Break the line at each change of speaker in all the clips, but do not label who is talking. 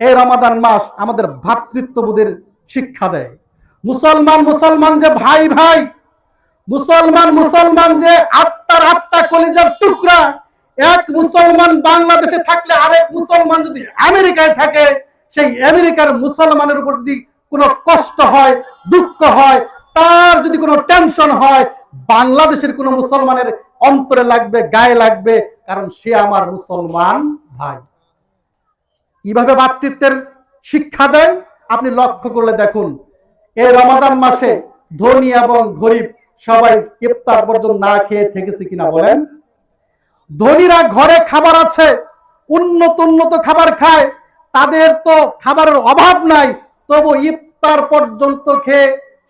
এই রমাদান মাস আমাদের ভ্রাতৃত্ববোধের শিক্ষা দেয়। মুসলমান মুসলমান যে ভাই ভাই, মুসলমান মুসলমান যে আত্মার আত্মা কলিজার টুকরা, এক মুসলমান বাংলাদেশে থাকলে আরেক মুসলমান যদি আমেরিকায় থাকে, সেই আমেরিকার মুসলমানের উপর যদি কোনো কষ্ট হয়, দুঃখ হয়, তার যদি কোনো টেনশন হয়, বাংলাদেশের কোনো মুসলমানের অন্তরে লাগবে, গায়ে লাগবে, কারণ সে আমার মুসলমান ভাই। কীভাবে ভাতৃত্বের শিক্ষা দেয়? আপনি লক্ষ্য করলে দেখুন, এই রমাদান মাসে ধনী এবং গরিব সবাই ইফতার পর্যন্ত না খেয়ে থেকেছে কিনা বলেন। ধনীরা ঘরে খাবার আছে, উন্নত উন্নত খাবার খায়, তাদের তো খাবারের অভাব নাই, তবু ইফতার পর্যন্ত খেয়ে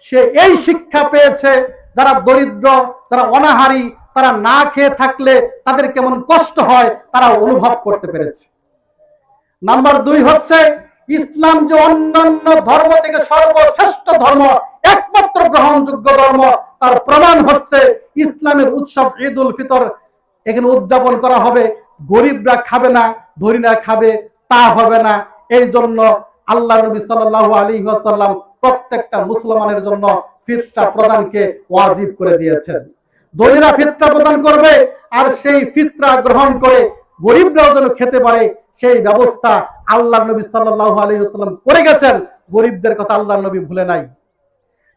সে এই শিক্ষা পেয়েছে, যারা দরিদ্র, যারা অনাহারী, তারা না খেয়ে থাকলে তাদের কেমন কষ্ট হয় তারা অনুভব করতে পেরেছে। নাম্বার দুই হচ্ছে, ইসলাম যে অন্যান্য ধর্ম থেকে সর্বশ্রেষ্ঠ ধর্ম, একমাত্র গ্রহণযোগ্য ধর্ম, তার প্রমাণ হচ্ছে ইসলামের উৎসব ঈদ উল ফিতর। এখানে উদযাপন করা হবে, গরিবরা খাবে না, ধনীরা খাবে, তা হবে না। এই জন্য আল্লাহ নবী সাল্লাল্লাহু আলাইহি ওয়াসাল্লাম প্রত্যেকটা মুসলমানের জন্য ফিতরা প্রদানকে ওয়াজিব করে দিয়েছেন। ধনীরা ফিতরা প্রদান করবে, আর সেই ফিতরা গ্রহণ করে গরিবরাও যেন খেতে পারে সেই ব্যবস্থা আল্লাহ নবী সাল্লাল্লাহু আলাইহি ওয়াসাল্লাম করে গেছেন। গরিবদের কথা আল্লাহ নবী ভুলে নাই।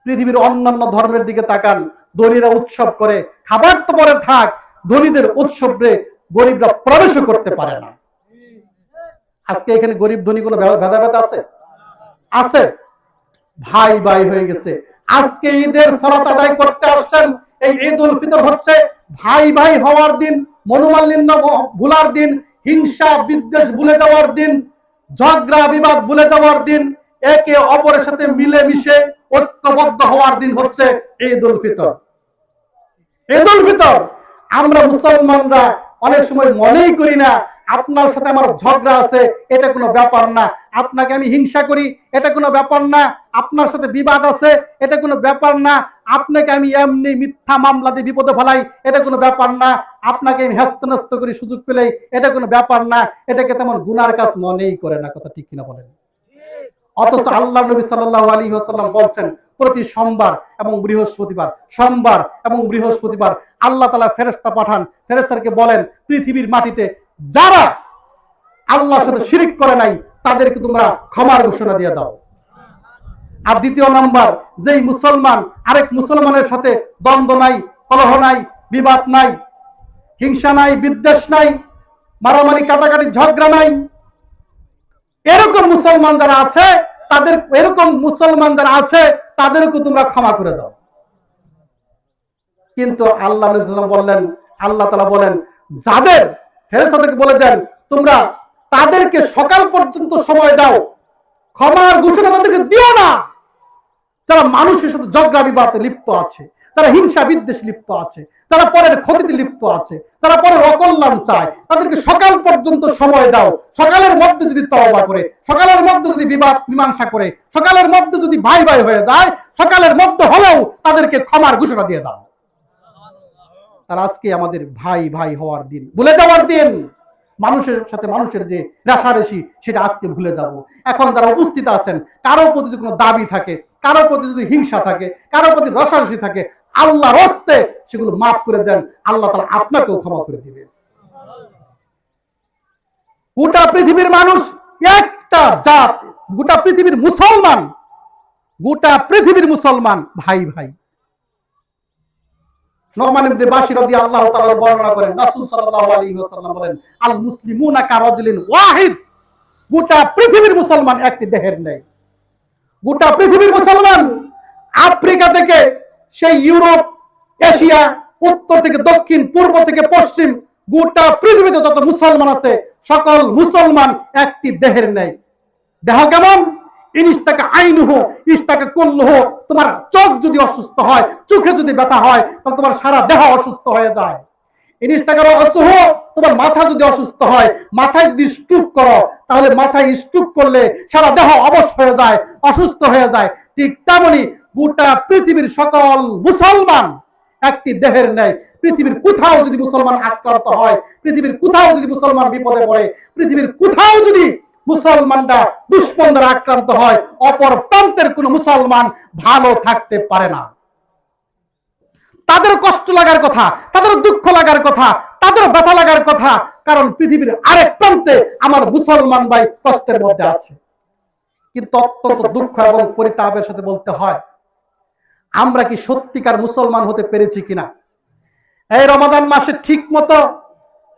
পৃথিবীর অন্যান্য ধর্মের দিকে তাকান, ধনীরা উৎসব করে, খাবার তো পরে থাক, ধনীদের উৎসবে গরিবরা প্রবেশও করতে পারে না। আজকে এখানে গরিব ধনী কোনো ভেদাভেদ আছে? আছে। ভাই ভাই হয়ে গেছে। আজকে ঈদের সালাত আদায় করতে আসছেন। এই ঈদ উল ফিতর হচ্ছে ভাই ভাই হওয়ার দিন, মনোমালিন্য ভুলার দিন হিংসা, বিদ্বেষ ভুলে যাওয়ার দিন, ঝগড়া, বিবাদ ভুলে যাওয়ার দিন, একে অপরের সাথে মিলে মিশে ঐক্যবদ্ধ হওয়ার দিন হচ্ছে ঈদ উল ফিতর। ঈদ উল ফিতর! আমরা মুসলমানরা অনেক সময় মনেই করি না আপনার সাথে আমার ঝগড়া আছে, এটা কোনো ব্যাপার না। আপনাকে আমি হিংসা করি, এটা কোনো ব্যাপার না। আপনার সাথে বিবাদ আছে, এটা কোনো ব্যাপার না। আপনাকে আমি এমনি মিথ্যা মামলা দিয়ে বিপদে ফেলাই, এটা কোনো ব্যাপার না। আপনাকে আমি হ্যাস্ত করি, সুযোগ পেলেই, এটা কোনো ব্যাপার না। এটাকে তেমন গুনার কাজ মনেই করে না, কথা ঠিক কিনা বলেন। অথচ আল্লাহ নবী সাল্লাল্লাহু আলাইহি ওয়াসাল্লাম বলছেন, প্রতি সোমবার এবং বৃহস্পতিবার, সোমবার এবং বৃহস্পতিবার আল্লাহ তালা ফেরেশতা পাঠান। ফেরেশতাকে বলেন, পৃথিবীর মাটিতে যারা আল্লাহর সাথে শিরিক করে নাই, তাদেরকে তোমরা ক্ষমার ঘোষণা দিয়ে দাও। আর দ্বিতীয় নাম্বার, যেই মুসলমান, আরেক মুসলমানের সাথে দ্বন্দ্ব নাই, কলহ নাই, বিবাদ নাই, হিংসা নাই, বিদ্বেষ নাই, মারামারি, কাটাকাটি, ঝগড়া নাই, এরকম মুসলমান যারা আছে, তাদের, এরকম মুসলমান যারা আছে, তাদেরকে তোমরা ক্ষমা করে দাও। কিন্তু আল্লাহ বললেন, আল্লাহ তাআলা বলেন, যাদের ফেরেশতাদেরকে বলে দেন, তোমরা তাদেরকে সকাল পর্যন্ত সময় দাও। ক্ষমার ঘোষণা তাদেরকে দিও না। যারা মানুষের সাথে ঝগড়া বিবাদে লিপ্ত আছে তারা হিংসা বিদ্বেষ লিপ্ত আছে, যারা পরের ক্ষতিতে লিপ্ত আছে, যারা পরের অকল্যাণ চায়, তাদেরকে সকাল পর্যন্ত সময় দাও। সকালের মধ্যে যদি তওবা করে, সকালের মধ্যে যদি বিবাদ মীমাংসা করে, সকালের মধ্যে যদি ভাই ভাই হয়ে যায়, সকালের মধ্যে হলেও তাদেরকে ক্ষমার ঘোষণা দিয়ে দাও। তার আজকে আমাদের ভাই ভাই হওয়ার দিন। ভুলে যাওয়ার দিন। মানুষের সাথে মানুষের যে রেশারেশি, সেটা আজকে ভুলে যাব। এখন যারা উপস্থিত আছেন, কারও প্রতি যদি কোনো দাবি থাকে, কারও প্রতি যদি হিংসা থাকে, কারও প্রতি রসারসি থাকে আল্লাহ রস্তে সেগুলো মাফ করে দেন। আল্লাহ তালা আপনাকেও ক্ষমা করে দিবে। গোটা পৃথিবীর মানুষ একটা জাত, গোটা পৃথিবীর মুসলমান, গোটা পৃথিবীর মুসলমান ভাই ভাই। নরমান ইবনে বাশির তাআলা বর্ণনা করেন, রাসূল সাল্লাল্লাহু আলাইহি ওয়াসাল্লাম বলেন আল মুসলিমুনা কারাজুলিন ওয়াহিদ। গোটা পৃথিবীর মুসলমান একটি দেহের নেই। গোটা পৃথিবীর মুসলমান আফ্রিকা থেকে সেই ইউরোপ, এশিয়া, উত্তর থেকে দক্ষিণ, পূর্ব থেকে পশ্চিম, গোটা পৃথিবীতে যত মুসলমান আছে, সকল মুসলমান একটি দেহের নেই। দেহ কেমন? তোমার চোখ যদি অসুস্থ হয়, চোখে যদি ব্যথা হয়, তাহলে তোমার সারা দেহ অসুস্থ হয়ে যায়। তোমার মাথা যদি অসুস্থ হয়, মাথায় যদি স্ট্রোক করো, তাহলে মাথায় স্ট্রোক করলে সারা দেহ হয়ে যায়, অসুস্থ হয়ে যায়। ঠিক তেমনি গোটা পৃথিবীর সকল মুসলমান একটি দেহের ন্যায় পৃথিবীর কোথাও যদি মুসলমান আক্রান্ত হয়, পৃথিবীর কোথাও যদি মুসলমান বিপদে পড়ে, পৃথিবীর কোথাও যদি মুসলমানরা দুশ্মন দ্বারা আক্রান্ত হয়, অপর প্রান্তের কোন মুসলমান ভালো থাকতে পারে না। তাদের কষ্ট লাগার কথা, তাদের দুঃখ লাগার কথা, তাদের ব্যথা লাগার কথা, কারণ পৃথিবীর আরেক প্রান্তে আমার মুসলমান ভাই কষ্টের মধ্যে আছে। কিন্তু অত্যন্ত দুঃখ এবং পরিতাপের সাথে বলতে হয়, আমরা কি সত্যিকার মুসলমান হতে পেরেছি কিনা? এই রমাদান মাসে ঠিক মতো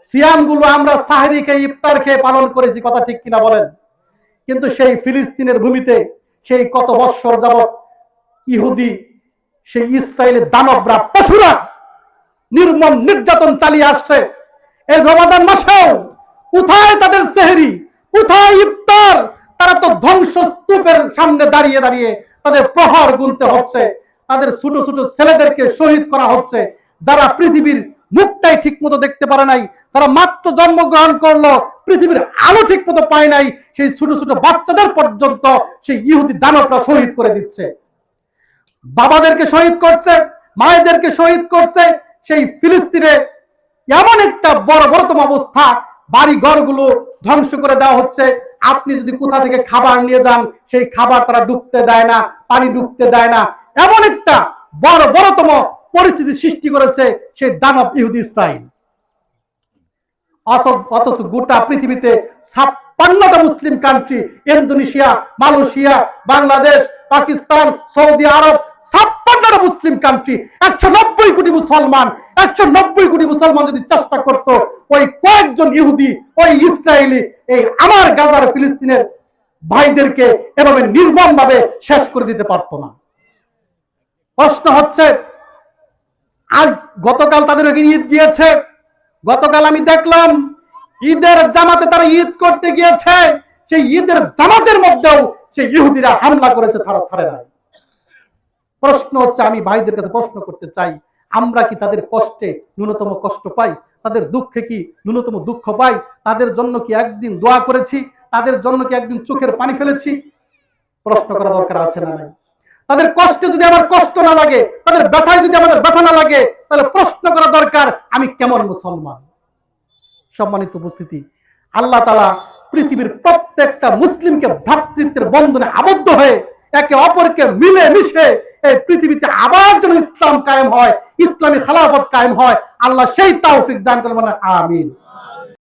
সিয়ামগুলো আমরা সাহরিকে ইফতার খেয়ে পালন করেছি, কথা ঠিক কিনা বলেন? কিন্তু সেই ফিলিস্তিনের ভূমিতে সেই কত বৎসর যাবৎ ইহুদি, সেই ইসরায়েলের দানবরা, পশুরা নির্মম নির্যাতন চালিয়ে আসছে। এই রমাদান মাসেও কোথায় তাদের সেহরি, কোথায় ইফতার? তারা তো ধ্বংস স্তূপের সামনে দাঁড়িয়ে দাঁড়িয়ে তাদের প্রহার গুনতে হচ্ছে। তাদের ছোট ছোট ছেলেদেরকে শহীদ করা হচ্ছে, যারা পৃথিবীর মুখটাই ঠিক মতো দেখতে পারে নাই, তারা মাত্র জন্মগ্রহণ করল, পৃথিবীর আলো ঠিক মতো পায় নাই, সেই ছোট ছোট বাচ্চাদের পর্যন্ত সেই ইহুদি দানবরা শহীদ করে দিচ্ছে। বাবাদেরকে শহীদ করছে, মায়েদেরকে শহীদ করছে, সেই ফিলিস্তিনে এমন একটা বড়, বড়তম অবস্থা বাড়ি ঘরগুলো ধ্বংস করে দেওয়া হচ্ছে। আপনি যদি কোথা থেকে খাবার নিয়ে যান, সেই খাবার তারা ঢুকতে দেয় না, পানি ঢুকতে দেয় না। এমন একটা বড়, বড়তম পরিস্থিতি সৃষ্টি করেছে সেই দানব ইহুদি ইসরাইল। অথচ গোটা পৃথিবীতে ছাপ্পান্নটা Muslim country Indonesia, Malaysia, Bangladesh, Pakistan, Saudi Arab, ছাপ্পান্নটা Muslim country একশো নব্বই কোটি মুসলমান একশো নব্বই কোটি মুসলমান যদি চেষ্টা করত, ওই কয়েকজন ইহুদি, ওই ইসরায়েলি এই আমার গাজার ফিলিস্তিনের ভাইদেরকে এভাবে নির্মম ভাবে শেষ করে দিতে পারতো না। প্রশ্ন হচ্ছে আজ গতকাল তাদের ঈদ গিয়েছে। গতকাল আমি দেখলাম ঈদের জামাতে তারা ঈদ করতে গিয়েছে। সেই ঈদের জামাতের মধ্যেও সেই ইহুদিরা হামলা করেছে, তারা ছাড়ে নাই। প্রশ্ন হচ্ছে, আমি ভাইদের কাছে প্রশ্ন করতে চাই, আমরা কি তাদের কষ্টে ন্যূনতম কষ্ট পাই? তাদের দুঃখে কি ন্যূনতম দুঃখ পাই? তাদের জন্য কি একদিন দোয়া করেছি? তাদের জন্য কি একদিন চোখের পানি ফেলেছি? প্রশ্ন করা দরকার আছে না নাই? তাদের কষ্টে যদি আমার কষ্ট না লাগে, তাদের ব্যথায় যদি আমাদের ব্যথা না লাগে, তাহলে প্রশ্ন করা দরকার, আমি কেমন মুসলমান? সম্মানিত উপস্থিতি, আল্লাহ তালা পৃথিবীর প্রত্যেকটা মুসলিমকে ভ্রাতৃত্বের বন্ধনে আবদ্ধ হয়ে, একে অপরকে মিলে মিশে এই পৃথিবীতে আবার যেন ইসলাম কায়েম হয়, ইসলামী খালাফত কায়েম হয়। আল্লাহ সেই দান করেন মানে আমিন।